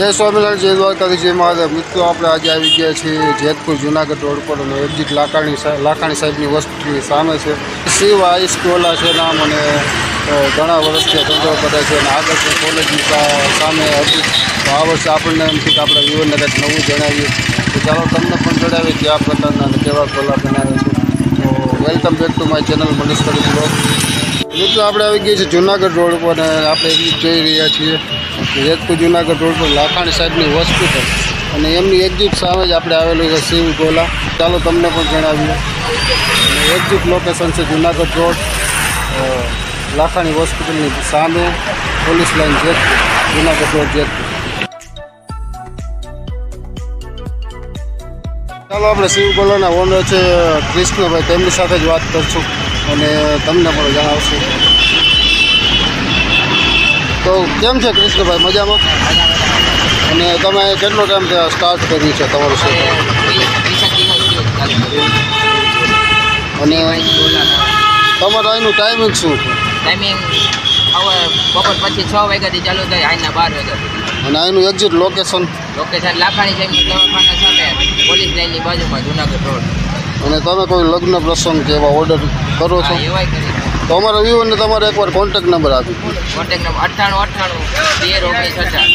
જય સ્વામિનારાયણ, જય દ્વારકાથી જય મહાદેવ. મિત્રો, આપણે આજે આવી ગયા છીએ જેતપુર, જુનાગઢ રોડ પર અને એક્ઝિટ લાખાણી સા- લાખાણી સાહેબની વસ્તુની સામે છે. શિવ આઈસ કોલા છે નામ અને ઘણા વર્ષથી ધંધો કરે છે અને આગળ છે કોલેજની સામે હતી તો આ વર્ષે આપણને એમ કે આપણે વિવરને કંઈક નવું જણાવીએ. તો ચાલો તમને પણ જણાવીએ કે આ પ્રકારના કેવા કોલા બનાવે છે. તો welcome back to my channel, Manish કરી મિત્રો, આપણે આવી ગયા છીએ જુનાગઢ રોડ પર અને આપણે જોઈ રહ્યા છીએ જેતપુર જુનાગઢ રોડ પર લાખાણી સાહેબની હોસ્પિટલ અને એમની એક્ઝિટ સામે જ આપણે આવેલું છે શિવ ગોલા. ચાલો તમને પણ જણાવીએ. અને એક્ઝિટ લોકેશન છે જુનાગઢ રોડ લાખાણી હોસ્પિટલની સામે, police line Jetpur, Junagadh road Jetpur. ચાલો આપણે શિવ ગોલાના ઓનર છે કૃષ્ણભાઈ, તેમની સાથે જ વાત કરશું અને તમને પણ જણાવશું. તો કેમ છે કૃષ્ણભાઈ? મજામાં? અને તમે કેટલો ટાઈમ ત્યાં સ્ટાર્ટ કર્યું છે તમારું શું અને તમારું અહીંનું ટાઈમિંગ શું? છે ટાઈમિંગ હવે બપોર પછી છ વાગ્યાથી ચાલુ થાય અહીંના બાર વાગ્યા અને અહીંનું એક્ઝિટ લોકેશન લોકેશન લાખાણી સાહેબની દવાખાના સામે પોલીસ લાઇનની બાજુમાં જુનાગઢ રોડ. અને તમે કોઈ લગ્ન પ્રસંગ કે એવા ઓર્ડર કરો છો? એવાય કરી તો અમારા વ્યુઅરને તમારે એકવાર કોન્ટેક્ટ નંબર આપી. કોન્ટેક્ટ નંબર અઠ્ઠાણું અઠ્ઠાણું તેર ઓગણીસ અઢાર.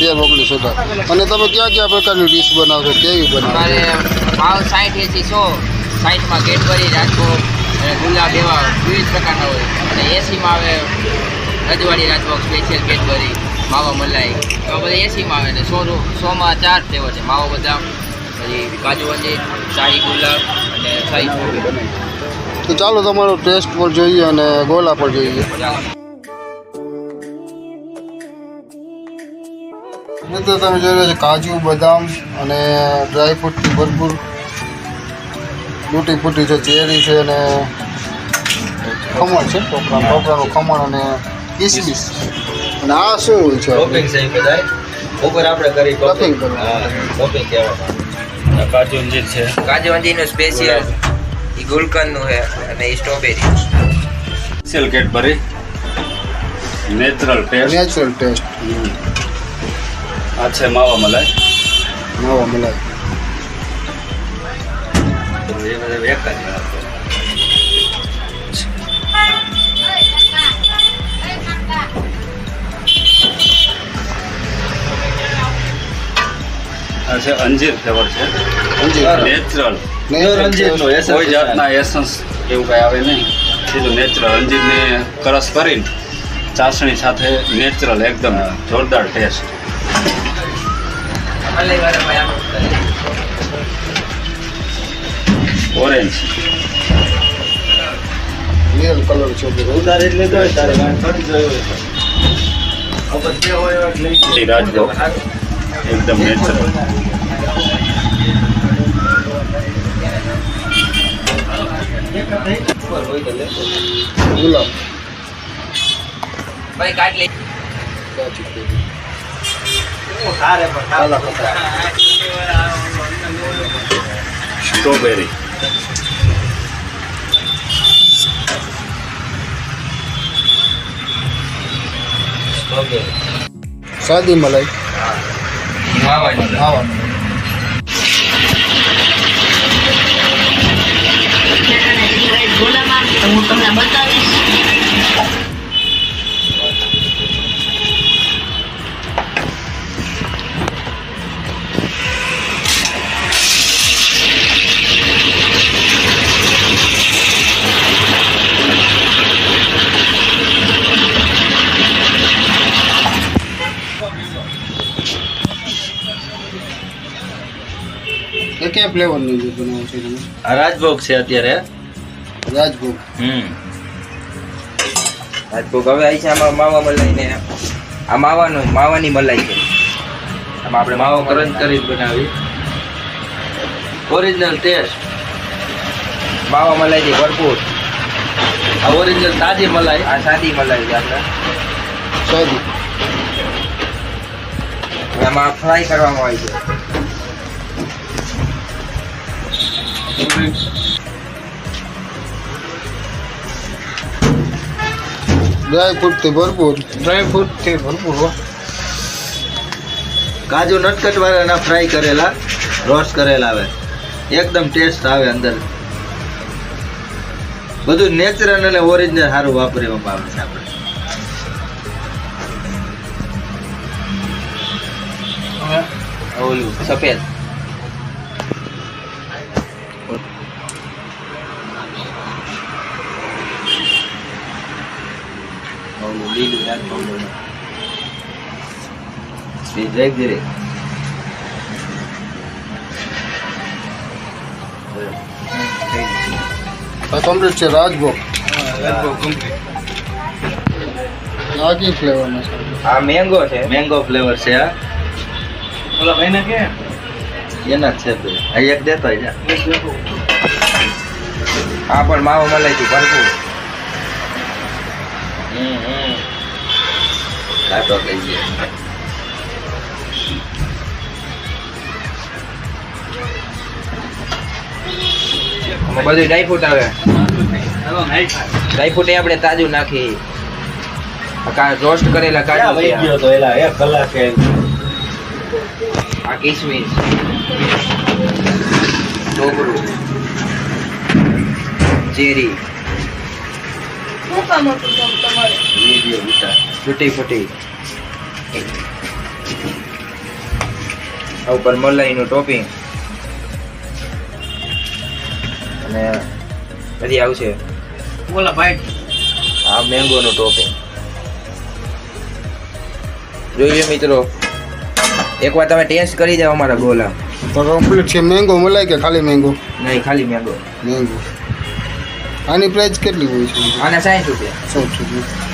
તેર ઓગણીસ અઢાર. અને તમે ક્યાં ક્યાં પ્રકારની ડીશ બનાવશો કેવી બનાવો મારે ભાવ સાઠ એસી સો. સાઠમાં કેડબરી રાજકોટ અને ગુલાબ એવા વિવિધ પ્રકારના હોય. અને એસીમાં આવે રજવાડી રાજભોગ સ્પેશિયલ કેડબરી માવા મલાઈ. તો બધા એસીમાં આવે ને સો સોમાં ચાર ફ્લેવર છે. માવો બદામ પછી કાજુ વંજી શાહી ગુલાબ અને શાહી તો ચાલો તમારો ટેસ્ટ પણ જોઈએ અને ગોલા પણ જોઈએ. મિત્રો તમે જોઈ રહ્યા છો કાજુ બદામ અને ડ્રાયફ્રૂટથી ભરપૂર તૂટી ફૂટી છે ચેરી છે અને ખમણ છે. ટોપરા ટોપરાનું ખમણ અને કિસમિસ. અને આ શું છે? ટોપિંગ છે બધાય. ઉપર આપણે કરી ટોપિંગ કરવાનું. હા ટોપિંગ કહેવામાં કાજુ અંજીર છે. કાજુ અંજીરનું સ્પેશિયલ એ ગુલકંદનું છે અને એ strawberry cell Cadbury natural taste natural taste આ છે માવા મલાઈ. માવા મલાઈ. આ છે અંજીર ફ્લેવર છે. અંજીર. નેચરલ Natural અંજીરનો કોઈ જાતના એસન્સ એવું કઈ આવે નહીં. સીધું નેચરલ અંજીરને કરસ કરીને ચાસણી સાથે નેચરલ એકદમ જોરદાર ટેસ્ટ ઓરેન્જ રિયલ કલર છે. બધો. રાજભોગ એકદમ નેચરલ ગુલાબ ભાઈ કાટલી લે. સ્ટ્રોબેરી સાદી મલાઈ. હું તમને બતાવીશ ફ્લેવરની દૂધ બનાવો છો તમે? આ રાજભોગ છે અત્યારે. રાજભોગ. હમ. રાજભોગ હવે આવી છે આમાં માવા મલાઈ ને આ માવાનો માવાની મલાઈ છે. આમાં આપણે માવો કરંજ કરી બનાવી. ઓરિજિનલ ટેસ્ટ માવા મલાઈ થી ભરપૂર. આ ઓરિજિનલ તાજી મલાઈ. આ સાદી મલાઈ છે આપણે. સાદી. એમાં ફ્રાય કરવામાં આવી છે. ડ્રાય ફ્રૂટથી ભરપૂર. ડ્રાય ફ્રૂટથી ભરપૂર હો. કાજુ નટકટ વાળાના ફ્રાય કરેલા રોસ્ટ કરેલા આવે. એકદમ ટેસ્ટ આવે અંદર. બધું નેચરલ અને ઓરિજિનલ સારું વાપરવામાં આવે છે આપણે. ઓલું સફેદ. લીલું. સ્પીડ ધીરે. કમ્પ્લીટ છે રાજભોગ આ મેંગો છે. મેંગો ફ્લેવર છે આ ઓલા ભાઈને કે? એના જ છે આ એક દેતો જા. આ પણ માવો મલાઈથી ભરપૂર. કાઢો થઈ ગયો. બધું ડ્રાયફ્રૂટ આવે. ડ્રાયફ્રૂટ એ આપણે તાજું નાખી. રોસ્ટ કરેલા કાજુ આ. તો એલા? એક કલાકે આ કિસમિસ. ટોપરું ચેરી વીડિયો ઉતાર તૂટી ફૂટી. આ ઉપર મલાઈનું ટોપિંગ. અને પછી આવશે. ઓલા ભાઈ. આ મેંગોનું ટોપિંગ. જોઈએ મિત્રો. એકવાર તમે ટેસ્ટ કરી જાઓ અમારા ગોલા. તો કમ્પ્લીટ છે. મેંગો મલાઈ કે ખાલી મેંગો? નહીં ખાલી મેંગો. મેંગો. આની પ્રાઇસ કેટલી હોય છે? આને સાઠ રૂપિયા. સાઠ રૂપિયા.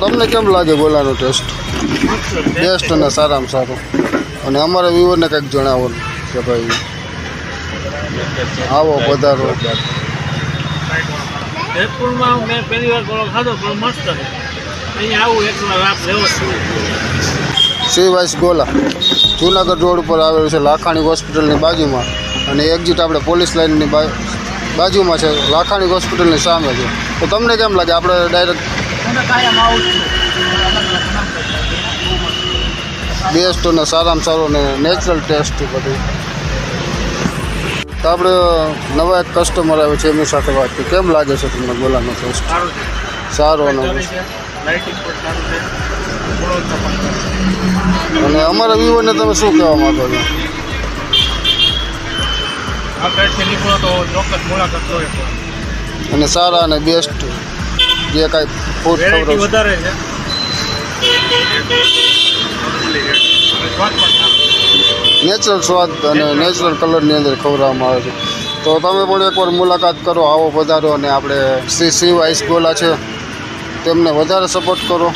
તમને કેમ લાગે ગોલાનો ટેસ્ટ બેસ્ટ અને સારામાં સારું. અને અમારા વ્યુઅરને કંઈક જણાવો કે ભાઈ આવો પધારો જેતપુરમાં મેં પહેલી વાર ગોળો ખાધો પણ મસ્ત અહીંયા આવું એકવાર લાભ લેવો જ જોઈએ. ગોલા જુનાગઢ રોડ ઉપર આવેલું છે લાખાણી હોસ્પિટલની બાજુમાં. અને એક્ઝિટ આપણે પોલીસ લાઇનની બાજુમાં છે લાખાણી હોસ્પિટલની સામે છે. તો તમને કેમ લાગે? આપણે ડાયરેક્ટ બેસ્ટ અને સારામાં સારો અને નેચરલ ટેસ્ટ બધું. તો આપણે નવા એક કસ્ટમર આવે છે એમની સાથે વાત કેમ લાગે છે તમને ગોલાનો ટેસ્ટ સારો અને લાઇટિંગ પણ સારું છે. અને અમારા વ્યુઅરને તમે શું કહેવા માંગો છો. અને સારા અને બેસ્ટ જે કાંઈ ફૂડ ખબર વધારે છે. નેચરલ સ્વાદ અને નેચરલ કલરની અંદર ખવડાવવામાં આવે છે. તો તમે પણ એકવાર મુલાકાત કરો આવો વધારો અને આપણે શ્રી શિવ આઈસ ગોલા છે. તેમને વધારે સપોર્ટ કરો.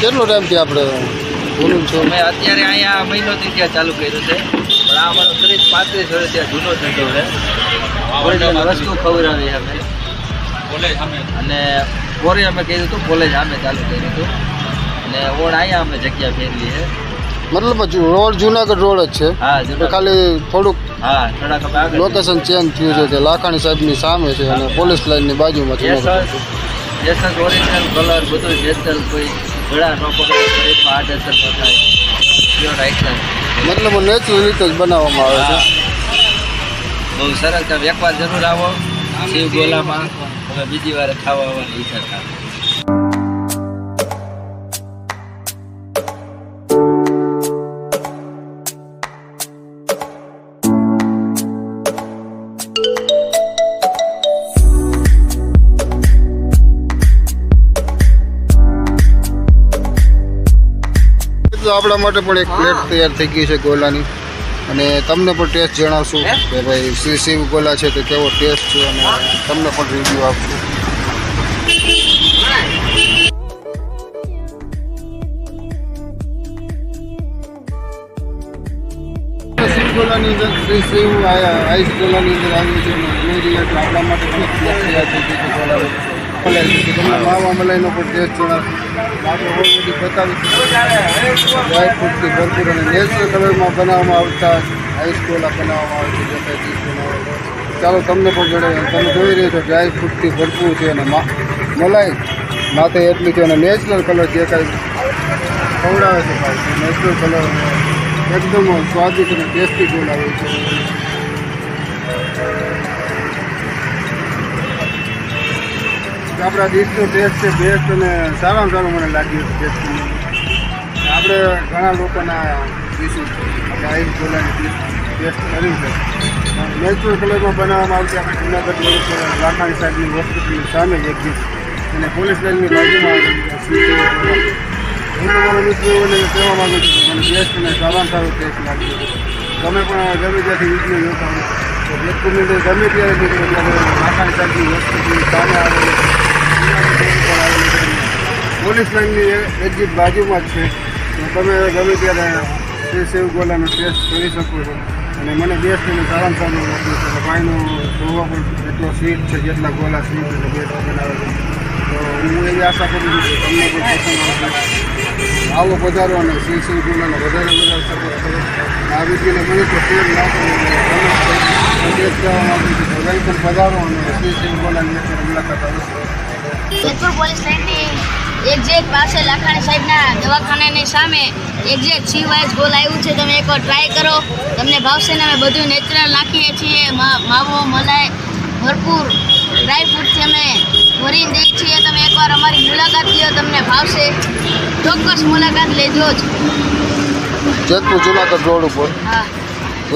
કેટલો ટાઈમથી આપણે બોલું છું? મેં અત્યારે અહીંયા મહિનોથી ત્યાં ચાલુ કર્યું છે. પણ આ અમારો ત્રીસ પાંત્રીસ વર્ષ ત્યાં જૂનો ધંધો છે. વસ્તુ ખવડાવી અમે. અને કોરી અમે કહ્યું હતું કોલેજ અમે ચાલુ કર્યું હતું. અને ઓણ અહીંયા અમે જગ્યા ફેરવી છે. મતલબ રોડ જુનાગઢ રોડ જ છે? હા તો ખાલી થોડુંક હા અમે લોકેશન ચેન્જ થયું છે કે લાખાણી સાહેબની સામે છે અને પોલીસ લાઇનની બાજુમાં છે. ઓરિજિનલ કલર બધું કોઈ ઘડા ન પકડે શરીરમાં આડ ન થાય. પ્યોર આઈટમ મતલબ નેચરલ રીતે જ બનાવવામાં આવે છે? બહુ સરસ. વેપાર એકવાર જરૂર આવો શિવ ગોલામાં. હવે બીજી વાર ખાવા આવવાની ઈચ્છા થાય. આપણા માટે પણ એક પ્લેટ તૈયાર થઈ ગઈ છે ગોલાની અને તમને પણ ટેસ્ટ જણાવશું કે ભાઈ શ્રી શિવ ગોલા છે તો કેવો ટેસ્ટ છે અને તમને પણ રિવ્યૂ આપશું અંદર શ્રી શિવ હાઈ સ્કૂલની અંદર આવ્યું છે અને એની આપણા માટે પણ પ્રક્રિયા થઈ ગઈ છે છે તમને માવા મલાઈનો પણ ટેસ્ટ જણાવશું આપણે ઓલરેડી બતાવી ડ્રાયફ્રૂટથી ભરપૂર અને નેચરલ કલરમાં બનાવવામાં આવતા હાઈસ્કૂલ બનાવવામાં આવે છે, જે કંઈ બનાવે છે. ચાલો તમને પણ જણાવીએ તમે જોઈ રહ્યા છો ડ્રાયફ્રૂટથી ભરપૂર છે અને મલાઈ માથે એટલી છે અને નેચરલ કલર જે કાંઈ ખવડાવે છે ભાઈ નેચરલ કલર એકદમ સ્વાદિષ્ટ અને ટેસ્ટી બોલાવે છે આપણા ડીશનો ટેસ્ટ છે બેસ્ટ અને સારામાં સારું મને લાગ્યું છે આપણે ઘણા લોકોના ડીશ ડીશ ટેસ્ટ કરી છે. નેચરલ કલરમાં બનાવવામાં આવતી આપણે જુનાગઢ લાખાણી સાહેબની હોસ્પિટલની સામે એક અને પોલીસ લાઇનની બાજુમાં. હું તમારા મિત્રોને કહેવા માગું છું મને બેસ્ટ અને સારામાં સારો ટેસ્ટ લાગ્યો તમે પણ ગમે ત્યાંથી વીડિયો જોતા હોય. તો અંદર ગમે ત્યારે નીકળો ત્યારે લાખાણી સાહેબની હોસ્પિટલની સામે આવેલી છે. જુનાગઢ રોડ પર આવેલી છે. પોલીસ લાઇનની એક્ઝિટ બાજુમાં જ છે. તો તમે ગમે ત્યારે શ્રી શિવ ગોલાનો ટેસ્ટ કરી શકો છો. અને મને બેસ્ટ અને સારામાં સારું લાગ્યું છે ભાઈનો જોવા પણ એટલો સ્વીટ છે જેટલા ગોલા સ્વીટ એટલે બેસ્ટ બનાવે છે. તો હું એવી આશા કરું છું કે તમને પણ પસંદ આવશે. આવો પધારો અને શ્રી શિવ ગોલાનો વધારે વધારે સપોર્ટ કરો. આ વિધિને મને તો ફેર અને ટેસ્ટ કહેવા માગું છું તો વેલકમ પધારો અને શ્રી શિવ ગોલાની મુલાકાત આવશે જેતપુર પોલીસ લાઇનની એક્ઝેક્ટ પાસે લાખાણી સાહેબના દવાખાનાની સામે એક્ઝેક્ટ સી વાઇઝ ગોલ આવ્યું છે. તમે એકવાર ટ્રાય કરો. તમને ભાવશે ને અમે બધું નેચરલ નાખીએ છીએ. માવો મલાઈ ભરપૂર ડ્રાયફ્રૂટથી અમે ભરીને દઈએ છીએ. તમે એકવાર અમારી મુલાકાત લ્યો તમને ભાવશે. ચોક્કસ મુલાકાત લેજો જ. જેતપુર જુનાગઢ રોડ ઉપર હા.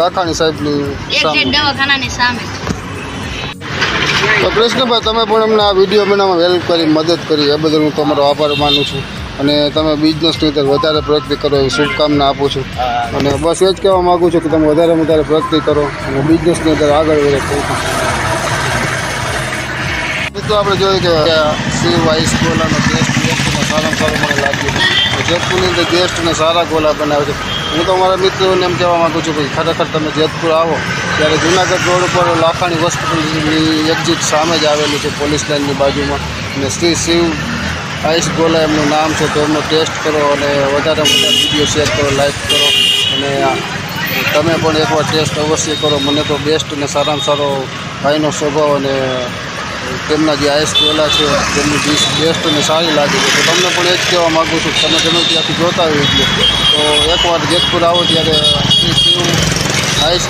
લાખાણી સાહેબની દવાખાનાની સામે. તો કૃષ્ણભાઈ, તમે પણ અમને આ વીડિયો બનાવવામાં હેલ્પ કરી, મદદ કરી. એ બદલ હું તમારો આભાર માનું છું. અને તમે બિઝનેસની અંદર વધારે પ્રગતિ કરો એવી શુભકામના આપું છું. અને બસ એ જ કહેવા માગું છું કે તમે વધારે વધારે પ્રગતિ કરો અને બિઝનેસની અંદર આગળ વધે. મિત્રો, આપણે જોયું કે શ્રી વાઇસ ગોલાનો ગેસ્ટ ગેસ્ટમાં સારામાં સારું મને લાગ્યું જેતપુરની અંદર ગેસ્ટને સારા ગોલા બનાવે છે. હું તો મારા મિત્રોને એમ કહેવા માગું છું કે ખરેખર તમે જેતપુર આવો, ત્યારે જુનાગઢ રોડ ઉપર લાખાણી હોસ્પિટલની એક્ઝિટ સામે જ આવેલી છે પોલીસ લાઇનની બાજુમાં. અને શ્રી શિવ આઈસ ગોલા એમનું નામ છે, તો એમનો ટેસ્ટ કરો અને વધારે વધારે વીડિયો શેર કરો લાઈક કરો. અને તમે પણ એકવાર ટેસ્ટ અવશ્ય કરો. મને તો બેસ્ટ અને સારામાં સારો ભાઈનો સ્વભાવ અને તેમના જે આઈસ ગોલા છે, તેમની ડીશ બેસ્ટ અને સારી લાગે છે. તો તમને પણ એ જ કહેવા માગું છું તમે ગમે ત્યાંથી જોતા હોય વીડિયો તો એકવાર જેતપુર આવો ત્યારે શ્રી શિવ આઈસ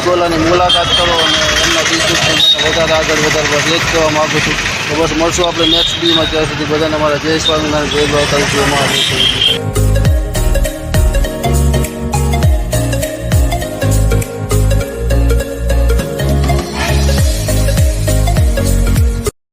મુલાકાત કરો અને એમના બિઝનેસ વધારે આગળ વધારવા એ જ કહેવા માગું છું. તો બસ મળશું આપણે નેક્સ્ટ ડીમાં ત્યાં સુધી બધાને મારા જય સ્વામિનારાયણ, જય ભાવ કરીશું મહાદેવ.